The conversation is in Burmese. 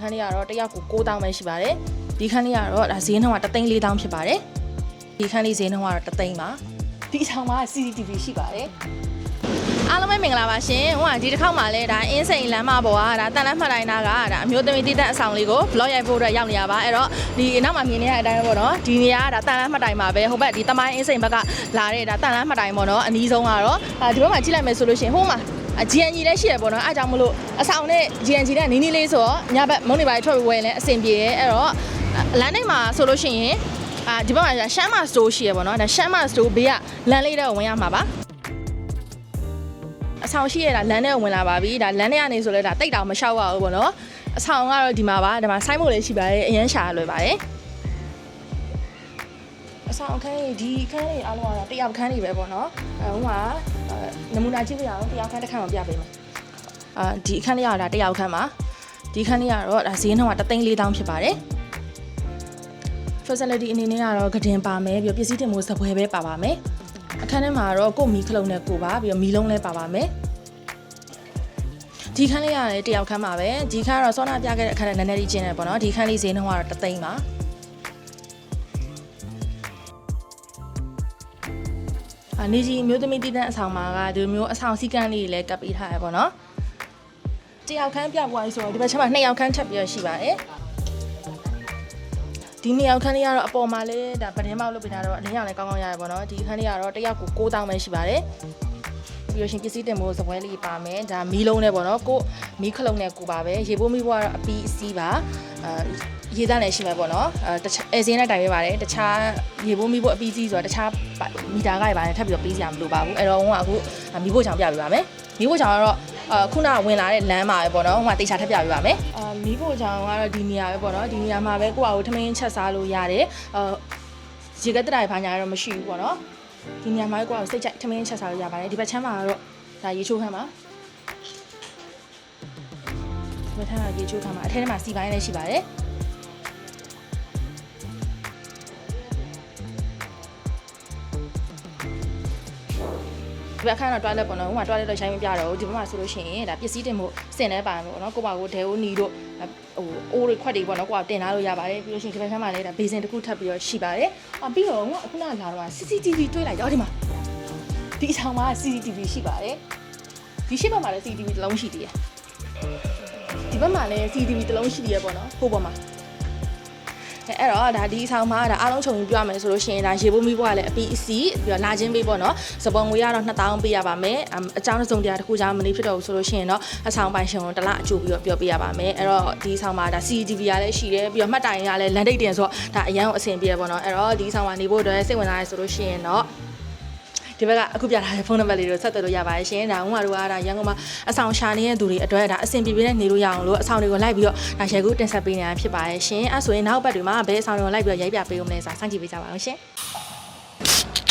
ခန်းလေးကတော့တစ်ယောက်ကို9000ပဲရှိပါတယ်ဒီခန်းလေးကတော့ဒါဈေးနှုန်းက34000ဖြစ်ပါတယ်ဒီခန်းလေးဈေးနှုန်းကတော့3သိန်းပါဒီဆောင်မှာ CCTV ရှိပါတယ်အားလုံးပဲမင်္ဂလာပါရှင်ဟိုကဒီတစ်ခေါက်မှာလဲဒါအင်းစိန်လမ်းမပေါ်ကဒါတန်လန်းမှတ်တိုင်းနာကဒါအမျိုးသမီးတည်တဲ့အဆောင်လေးကို vlog ရိုက်ဖို့အတွက်ရောက်နေရပါအဲ့တော့ဒီနောက်မှာမြင်နေတဲ့အတိုင်းပဲပေါ့နော်ဒီနေရာကဒါတန်လန်းမှတ်တိုင်းမှာပဲဟိုဘက်ဒီတမိုင်းအင်းစိန်ဘက်ကလာတဲ့ဒါတန်လန်းမှတ်တိုင်းပေါ့နော်အနီးဆုံးကတော့အာဒီဘက်မှာကြည့်လိုက်မယ်ဆိုလို့ရှိရင်ဟိုမှာအ GNG လည်းရှိရပေါ့နော်အားကြောင့်မလို့အဆောင်နဲ့ GNG နဲ့နီးနီးလေးဆိုတော့ညဘက်မုံနေပါထွက်ဝယ်လဲအဆင်ပြေရဲအဲ့တော့လမ်းတိုင်းမှာဆိုလို့ရှိရင်အာဒီဘက်မှာရှမ်းမစတိုးရှိရပေါ့နော်ဒါရှမ်းမစတိုးဘေးကလမ်းလေးတော့ဝင်ရမှာပါအဆောင်ရှိရတာလမ်းထဲဝင်လာပါပြီဒါလမ်းထဲကနေဆိုလဲဒါတိတ်တောင်မလျှောက်ရဘူးပေါ့နော်အဆောင်ကတော့ဒီမှာပါဒီမှာဆိုင်းမို့လည်းရှိပါတယ်အရန်ရှာလွယ်ပါတယ် အဆောင်အခန်းကြီးဒီအခန်းကြီးအားလုံးကတော့တယောက်ခန်းကြီးပဲပေါ့နော်အဲဟိုမှာနမူနာကြည့်ပြရအောင်တယောက်ခန်းတစ်ခန်းကိုပြပေးမယ်အာဒီအခန်းလေးကတော့ဒါတစ်ယောက်ခန်းပါဒီခန်းလေးကတော့ဒါဈေးနှုန်းက3,400ဖြစ်ပါတယ် facility အနေနဲ့ကတော့ကတင်ပါမယ်ပြီးတော့ပစ္စည်းတင်မှုစပွဲပဲပါပါမယ်အခန်းထဲမှာတော့ကို့မီခလုံးနဲ့ကိုပါပြီးတော့မီလုံးလည်းပါပါမယ်ဒီခန်းလေးကလည်းတစ်ယောက်ခန်းပါပဲဒီခန်းကတော့စောနာပြခဲ့တဲ့အခန်းနဲ့နည်းနည်းလေးကျင်းတယ်ပေါ့နော်ဒီခန်းလေးဈေးနှုန်းကတော့3သိန်းပါ နေကြီးမျိုးသမီးတည်တဲ့အဆောင်မှာကဒီလိုမျိုးအဆောင်စည်းကမ်းလေးတွေလည်းကပ်ပေးထားရပေါ့နော်တယောက်ခန်းပြပွားရေးဆိုတော့ဒီဘက်ချက်မှာနှစ်ယောက်ခန်းထပ်ပြီးတော့ရှိပါတယ်ဒီနှစ်ယောက်ခန်းလေးကတော့အပေါ်မှာလဲဒါပတင်းမောက်လုပ်ပေးတာတော့အလင်းရောင်လည်းကောင်းကောင်းရတယ်ပေါ့နော်ဒီခန်းလေးကတော့တစ်ယောက်ကို9000ပဲရှိပါတယ်ပြီးတော့ရှင်ပစ္စည်းတင်ဖို့စပွဲလေးပါမယ်ဒါမီးလုံးနဲ့ပေါ့နော်ကိုမီးခလုံးနဲ့ကိုပါပဲရေပိုးမီးဘွားကတော့အပီးအစီးပါအဲ ရေသားလည်းရှိမှာပေါ့နော်အဲတခြားအဲစင်းနဲ့တိုင်ပေးပါတယ်တခြားရေပိုးမီးဘွားအပီးအစီးဆိုတော့တခြားမီတာကရပါတယ်ထပ်ပြီးတော့ပေးစရာမလိုပါဘူးအဲ့တော့ဟိုကအခုမီးဖို့ချောင်ပြပေးပါမယ်မီးဖို့ချောင်ကတော့အာခုနဝင်လာတဲ့လမ်းမှာပဲပေါ့နော်ဟိုမှာတေချာထပ်ပြပေးပါမယ်အာမီးဖို့ချောင်ကတော့ဒီနေရာပဲပေါ့နော်ဒီနေရာမှာပဲကိုယ့်အကိုထမင်းချက်စားလို့ရတယ်အာရေကက်တရိုင်ဘာညာတော့မရှိဘူးပေါ့နော်ဒီနေရာမှာကိုယ့်အကိုစိတ်ကြိုက်ထမင်းချက်စားလို့ရပါတယ်ဒီဘက်ချမ်းမှာကတော့ဒါရေချိုးခန်းပါဒီဘက်ထမ်းကရေချိုးခန်းမှာအထက်ထဲမှာစီပိုင်းလည်းရှိပါတယ် ဒီဘက်ခန်းတော့ toilet ပေါ့နော်ဟိုမှာ toilet တော့ရှိုင်းမပြတော့ဘူးဒီဘက်မှာဆိုလို့ရှိရင်ဒါပစ္စည်းတင်ဖို့စင်နေပါမယ်ပေါ့နော်ကိုပါကိုဒဲကိုနီတို့ဟိုအိုးတွေခွက်တွေပေါ့နော်ကိုကတင်လာလို့ရပါတယ်ပြီးလို့ရှိရင်ဒီဘက်ခန်းမှာလည်းဒါဘေးစင်တစ်ခုထပ်ပြီးတော့ရှိပါတယ်အပြီးတော့ခုနကလာတော့ CCTV တွေ့လိုက်တော့ဒီမှာဒီအဆောင်မှာ CCTV ရှိပါတယ်ဒီရှိဘက်မှာလည်း CCTV တစ်လုံးရှိသေးတယ်ဒီဘက်မှာလည်း CCTV တစ်လုံးရှိသေးရပေါ့နော်ဟိုဘက်မှာ အဲအဲ့တော့ဒါဒီအဆောင်မှာဒါအားလုံးခြုံပြီးပြောရမယ်ဆိုလို့ရှိရင်ဒါရေပိုးမိဘကလည်းအပီးအစီပြီးတော့လာချင်းပေးပေါ့နော်စပွန်ငွေကတော့2000ပေးရပါမယ်အမ်အကြောင်းတစ်စုံတရာတစ်ခုကြောင့်မနေဖြစ်တော့ဘူးဆိုလို့ရှိရင်တော့အဆောင်ပိုင်ရှင်ကိုတစ်လအကျိုးပြီးတော့ပြောပေးရပါမယ်အဲ့တော့ဒီအဆောင်မှာဒါ CCTV ကလည်းရှိတယ်ပြီးတော့မှတ်တိုင်ကလည်းလန်ဒိတ်တင်ဆိုတော့ဒါအရန်ကိုအဆင်ပြေပေါ့နော်အဲ့တော့ဒီအဆောင်မှာနေဖို့အတွက်စိတ်ဝင်စားရဆိုလို့ရှိရင်တော့ ဒီဘက်ကအခုပြထားတဲ့ဖုန်းနံပါတ်လေးကိုဆက်သွယ်လို့ရပါတယ်ရှင်။ဒါဥမာတို့ကဒါရန်ကုန်မှာအဆောင်ရှာနေတဲ့သူတွေအတွက်ဒါအဆင်ပြေပြေနဲ့နေလို့ရအောင်လို့အဆောင်တွေကိုလိုက်ပြီးတော့ဒါရှယ်ကူတင်ဆက်ပေးနေတာဖြစ်ပါတယ်ရှင်။အဲဆိုရင်နောက်ဘက်တွေမှာဘယ်အဆောင်တွေကိုလိုက်ပြီးတော့ရိုက်ပြပေးဦးမလဲဆိုတာစောင့်ကြည့်ပေးကြပါအောင်ရှင်။